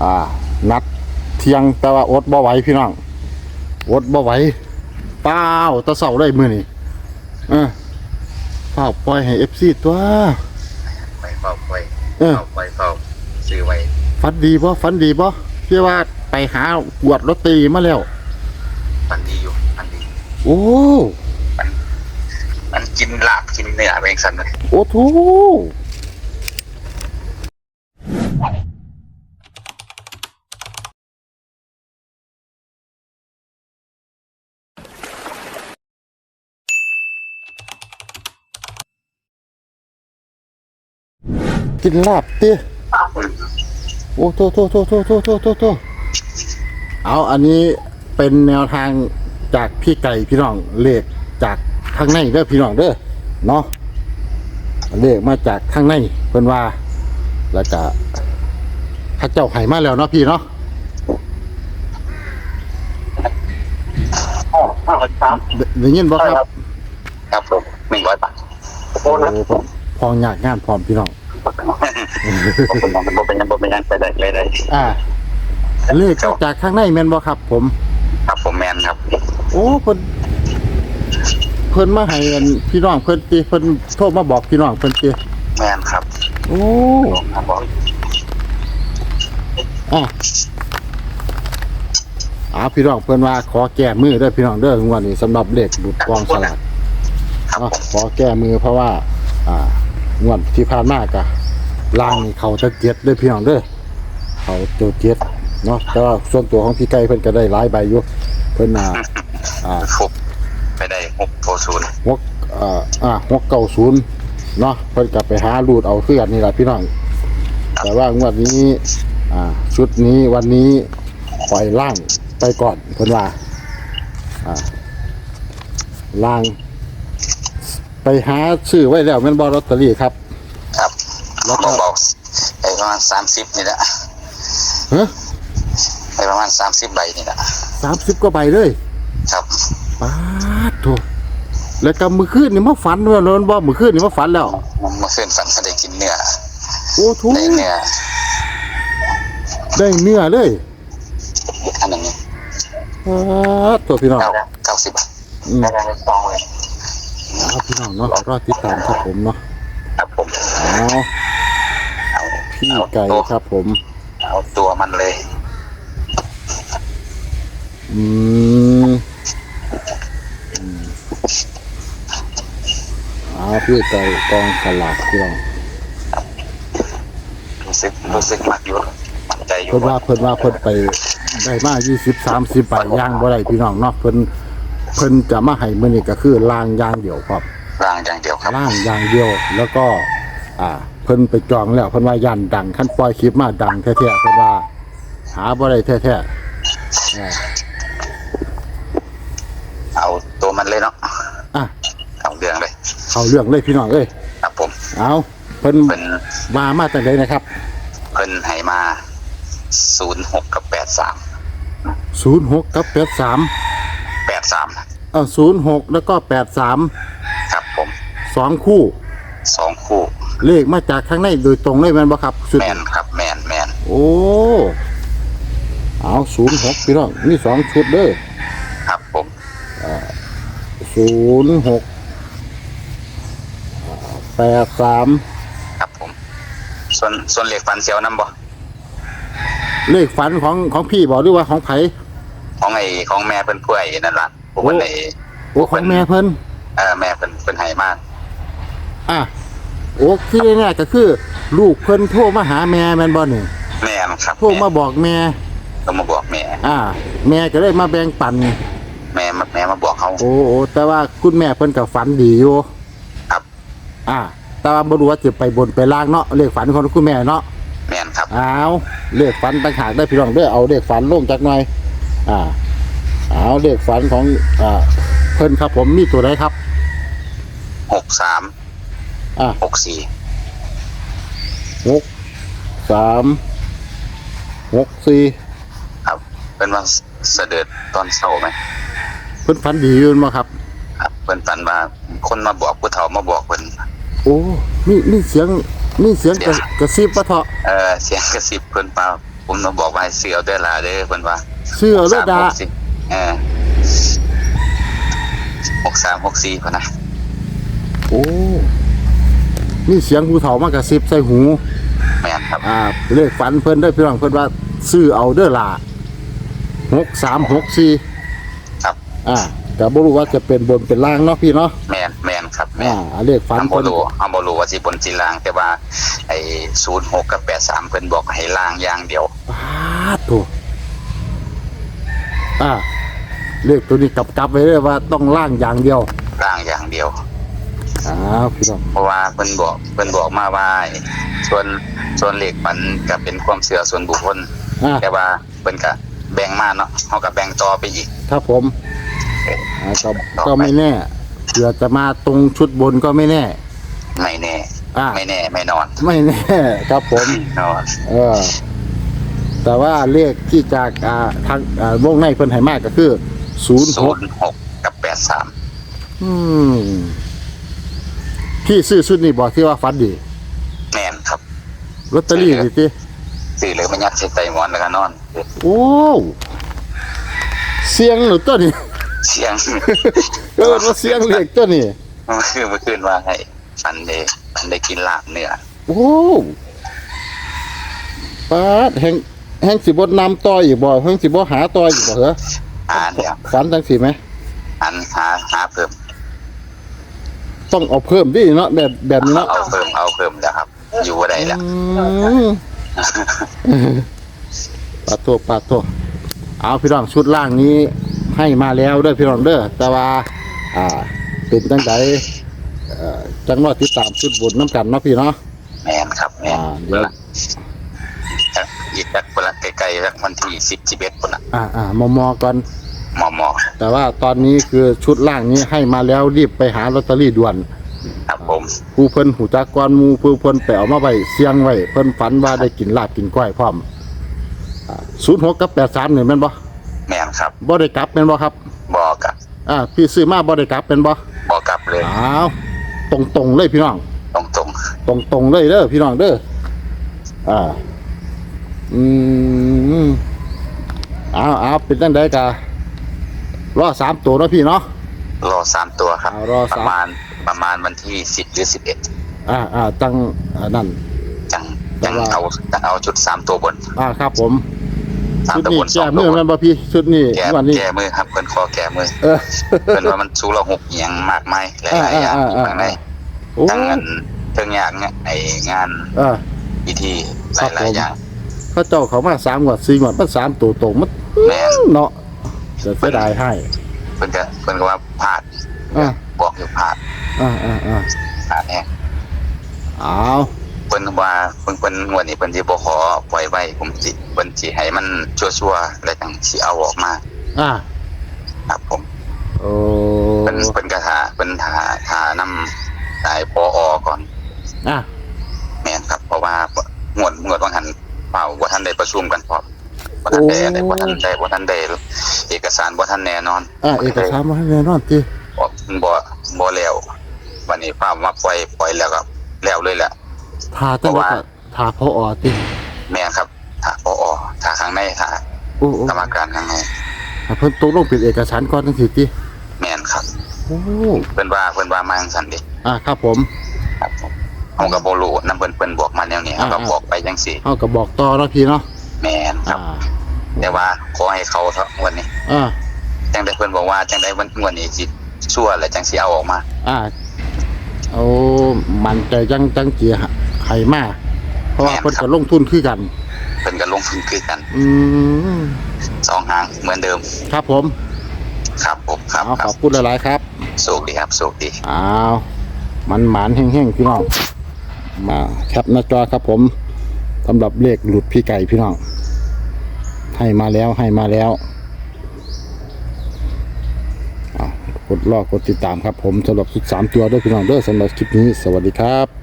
อ่า นัดเที่ยงแต่ว่าอดบ่ไหวพี่น้องอดบ่ไหวเปล่าแตะเสาได้มือนี่เออเฝ้าปล่อยให้เอฟซีตัวไปเฝ้าไปเออเฝ้าไปเฝ้าซื้อไว้ฝันดีบ่ฝันดีบ่ที่ว่าไปหาปวดลอตเตอรี่มาแล้วมันดีอยู่มันดี โอ้มันกินลาบกินเนื้อไปเองสันเลยโอ้โถ กินลาบเตี้ยโอ้โตโตโตโตโตโตโตโตเอาอันนี้เป็นแนวทางจากพี่ไก่พี่น้องเลขจากข้างในเด้อพี่น้องเด้อเนาะเลขมาจากข้างในเพิ่นว่าแล้วก็ข้าเจ้าไห้มาแล้วเนาะพี่เนาะห้าร้อยสามได้ได้ยินบ่ครับ ครับผมหนึ่งร้อยบาทโอ้ผมพองยากงานพร้อมพี่น้องผ มมองเป็นโบเป็นยังโบเป็นยังไปได้เลยได้อ่าเลขจากข้างในแม่นบ่ครับ ผม ครับผมแมนครับ โอ้เพิ่นเพิ่นมาให้อันพี่น้องเพิ่นติเพิ่นโทรมาบอกพี่น้องเพิ่นติแมนครับโอ้ผมบอกอะอาพี่น้องเพิ่นว่าขอแก้มือเด้อพี่น้องเด้องวดนี้สำหรับเลขดูดกองสลากครับเนาะผมขอแก้มือเพราะว่า อ่า งวดที่ผ่านมากะล่างนี่เขาจะเจ็ดเด้อพี่น้องเด้อเขาจะเจ็ดเนาะแต่ว่าส่วนตัวของพี่ไก่เพิ่นก็ได้หลายใบอยู่เพิ่นอ่าอ่าฟุกไปได้หกโฟศูนย์หกอ่าอ่าหกเก้าศูนย์เนาะเพิ่นกลับไปหารูดเอาเพื่อนนี่แหละพี่น้อง แต่ว่างวดนี้อ่าชุดนี้วันนี้ปล่อยล่างไปก่อนเพิ่นว่าอ่าล่าง ไปหาซื้อไว้แล้วแม่นบอลอตเตอรี่ครับ ครับแล้วก็ บอกบอกไอ้ประมาณสามสิบนี่แหละฮะไอ้ประมาณสามสิบใบนี่แหละสามสิบกว่าใบเลยครับป้าดโถแล้วก็มือคืนนี่มาฝันว่าโนนบ่มือคืนนี่มาฝันแล้วมันเมื่อคืนฝันเขาได้กินเนื้อโอ้ทุได้เนื้อได้เนื้อเลยอันหนึงป้าดตัวพี่น้องเก้าเก้าสิบบาท อืม ได้ได้ซองเลย เอาพี่น้องเนาะรอติดตามครับผมเนาะครับผมเอาเอาพี่เอาไก่ตัวครับผม เอาตัวมันเลย อืมอืมเอาพี่ไก่กองสลากพี่น้องรู้สึกรู้สึกมากอยู่มั่นใจอยู่เพิ่นว่าเพิ่นว่าเพิ่นไปได้มายี่สิบสามสิบใบย่างบ่ได้พี่น้องเนาะเพิ่น เพิ่นจะมาให้มื้อนี้ก็คือล่างอย่างเดียวครับร่างอย่างเดียวครับล่างอย่างเดียวแล้วก็ อ่า เพิ่นไปจองแล้วเพิ่นว่ายันดังขั้นปล่อยคลิปมาดังแท้ๆเพิ่นว่า หาบ่ได้แท้ๆอ่าเอาตัวมันเลยเนาะอะเอาเรื่องเลยเข้าเรื่องเลยพี่น้องเอ้ยครับผมเอาเพิ่นเพิ่นมามาจากไหนนะครับ เพิ่นให้มาศูนย์หกกับ แปดสาม06กับ83แปดสามเอ่อ06แล้วก็83ครับผมสองคู่ สองคู่เลขมาจากข้างในโดยตรงเลยแม่นบ่ครับสุดแมนครับแมนแมนโอ้เอา06พี่น้องมีสองชุดเด้อครับผม06 83ครับผม ส่วนส่วนเหล็กฟันเซียวน้ำบ่เลขฝันของของพี่บอกหรือว่าของไผของไอ้ของแม่เพิ่นป่วยนั่นล่ะ ผมเพิ่นไอ้โอ้ของแม่เพิ่นเออแม่เพิ่นเพิ่นให้มาอะโอ้ที่แน่ๆก็คือ ลูกเพิ่นโทรมาหาแม่แม่นบ่นี่แม่นครับโทรมาบอกแม่ ก็มาบอกแม่ อ่า แม่ก็เลยมาแบ่งปัน แม่มาแม่มาบอกเขาโอ้โอ้แต่ว่าคุณแม่เพิ่นก็ฝันดีอยู่ครับ อ่า แต่ว่าบ่รู้ว่าจะไปบนไปล่างเนาะเลขฝันของคุณแม่เนาะแม่นครับเอาเลขฝันต่างหากได้อพี่น้องเด้อเอาเลขฝันลงจักหน่อย อ่า เอาเลขฝันของอ่าเพิ่นครับผมมีตัวใดครับ หกสามอ่าหกสี่หกสามหกสี่ครับ เป็นว่าเสด็จตอนเช้าไหมเพิ่นฝันดีอยู่มั้ครับ ครับเพิ่นฝันว่าคนมาบอกผู้เฒ่ามาบอกเพิ่นโอ้มีมีเสียงมีเสียงกระกระซิบปะเถาะเออเสียงกระซิบเพิ่นเปล่าผมต้องบอกว่าให้ซื้อเอาเด้อล่ะเด้อเพิ่นว่าเสื้อเลือดดาหกสิบ เออหกสามหกสี่พนนะโอ้มีเสียงผู้เฒ่ามากระซิบใส่หู แม่นครับอ่าเลขฝันเพิ่นได้อพี่น้องเพิ่นว่าซื้อเอาเด้อล่ะหกสามหกสี่ครับ อ่าแต่บ่รู้ว่าจะเป็นบนเป็นล่างเนาะพี่เนาะแม่นแม่นครับแม่อ่านเลขฝันทำบเพิ่นรูทำบรูว่าสิบนสิลาง แต่ว่าไอ้ศูนย์หกกับแปดสามเพิ่นบอกให้ล่างอย่างเดียว ปาดโถู อ่าเลขตัวนี้กลับกลับไว้เลยว่าต้องล่างอย่างเดียวล่างอย่างเดียวอ้าวพี่น้องเพราะว่าเพิ่นบอกเพิ่นบอกมาว่าไอ้ส่วนส่วนเลขมันก็เป็นความเชื่อส่วนบุคคล อ่าแต่ว่าเพิ่นก็แบ่งมาเนาะเฮาก็แบ่งต่อไปอีก ครับผมอ่าก็ก็ไม่แน่เผื่อจะมาตรงชุดบนก็ไม่แน่ ไม่แน่ อ่า ไม่แน่ไม่นอนไม่แน่ ครับผม นอน เออ แต่ว่าเลขที่จากอ่าทางอ่าวงในเพิ่นให้มากก็คือศูนย์หศูกนย์หกกับแปดสามอืมพี่ซื้อชุดนี้บอกที่ว่าฟันดีแม่นครับลอตเตอรี่ดิติซื้อเลยมายัดใส่ไตหมอนแล้วก็นอน โอ้เสียงหรือตัวนี้ เสียง เออว่าเสียงเลขตัวนี้เมื่อคืนเมื่อคืนว่าให้ฟันเดฟันได้กินลาบเนื้อโอ้ปาดแห่ง แห่งสิบดนำต่ออีกบ่แห่งสิบหาต่ออีกบ่เหรออ่านเนี่ยฝันจังสิไหมอันหาหาเพิ่มต้องเอาเพิ่มดิเนาะแบบแบบนี้เนาะเอาเพิ่มเอาเพิ่มแล้วครับ อยู่ว่าได้แล้วอืมปาดโตัวปาดโตัวเอาพี่น้องชุดล่างนี้ให้มาแล้วเด้อพี่น้องเด้อแต่ว่า อ่า เป็นจังไดเอ่อจังว่าติดตามชุดบนน้ำกันเนาะพี่เนาะแมนครับแมนอ่าเดี๋ยว อีกสักเวลาไกลๆสักวันที่สิบสิบเอ็ดคนละอ่าอ่ามอมอก่อนหมอหมอแต่ว่าตอนนี้คือชุดล่างนี้ให้มาแล้วรีบไปหาลอตเตอรี่ด่วนครับผมผู้เพิ่นหูจักก่อนหมูผู้เพิ่นไปเอามาไว้เสียงไว้เพิ่นฝันว่าได้กินลาบกินก้อยพร้อมศูนย์หกกับแปดสามนี่แม่นบ่แมนครับบ่ได้กลับแม่นบ่ครับบอกกับอ่าพี่ซื้อมาบ่ได้กลับเป็นบ่บอกกลับเลยอ้าวตรงตรงๆเลยพี่น้อง ตรงตรงตรงตรงๆเลยเด้อพี่น้องเด้ออ่า อืมเอาเอาเป็นจังไดกะรอสามตัวเนาะพี่เนาะๆรอสามตัวครับเอารอปสาม ระมาณประมาณวันที่สิบหรือสิบเอ็ดอ่าอ่าจังอ่านั่น จังแต่จังว่า เอาจังเอาชุดสามตัวบนอ่าครับผม สามชุดตัวนี้บนสอแก้งตัมืวอบแม่นนบ่พี่ชุดนี้แก้วันนี้ แก้มือครับเพิ่นคอแก้มือเออ เพิ่นว่ามันสู้เราหกเอียงมากมายหลายๆอย่างอ่าอ่าอ่าข้างในโอ้ทั้งงานทั้งอย่างเนี่ยไองานอ่าพิธีหครับลายผมๆอย่าง พระเจ้าเขามาสามงวดสี่งวดมันสามตัวตรงมันแม่นเนาะจะเสียดายให้ เพิ่นก็เพิ่นก็ว่าพลาดอ่า บอกอยู่พลาดอ่าอ่าอ่าพลาดแน่เอาเพิ่นว่าเพิ่นเพิ่นงวดนี้เพิ่นสิบ่ขอปล่อยไว้ผมสิเพิ่นสิให้มันชัวร์ๆแล้วจังสิเอาออกมาอ่าครับผม โอ้เพิ่นเพิ่นก็หาเพิ่นหาหานำสายปอก่อน อ่าแม่นครับ เพราะว่างวดงวดบางหัน เปล่าบ่ทันได้ประชุมกันพร้อมบ่ทันได้ได้บ่ทันได้บ่ทันได้เอกสารบ่ทันแน่นอนอ่าเอกสารมาให้แน่นอนติบ่บ่บ่แล้ววันนี้ป้ามาปล่อยปล่อยแล้วก็แล้วเลยแหละทาตั้งเพราะว่าแต่ทาพออติแม่นครับถ้าพอถ้าข้างในถ้าโอ้โอ้กรรมการข้างในให้เพิ่นตกลงเป็นเอกสารก่อนจังซี่ติแม่นครับโอ้เพิ่นว่าเพิ่นว่ามาจังซั่นเดิอ่าครับผม ครับผมเฮาก็บ่รู้นำเพิ่นเพิ่นบอกมาแนวนี้เฮาก็อ่าบอกไป จังซี่เฮาก็บอกต่อเนาะพี่เนาะแม่นครัอ่าบแต่ว่าขอให้เขาเถอะวันนี้ อ่าจังได้เพิ่นบอกว่าจังได้วันวันนี้สิชั่วแล้วจังสิเอาออกมา อ่าโอ้มันใจจังจังจีให้มาเพราะว่าเพิ่นก็ลงทุนคือกัน เพิ่นก็ลงทุนคือกันอืมสองหางเหมือนเดิมครับผมครับผมครับเอาคขรัอบบคุณหลายๆครับ โชคดีครับโชคดี อ้าว มันหมานแห้งๆ พี่น้อง มาแคปหน้าจอครับผม สำหรับเลขหลุดพี่ไก่พี่น้องให้มาแล้วให้มาแล้วกดรอกดติดตามครับผมสำหรับสุดสามตัวด้วยพี่น้องด้วยสำหรับคลิปนี้สวัสดีครับ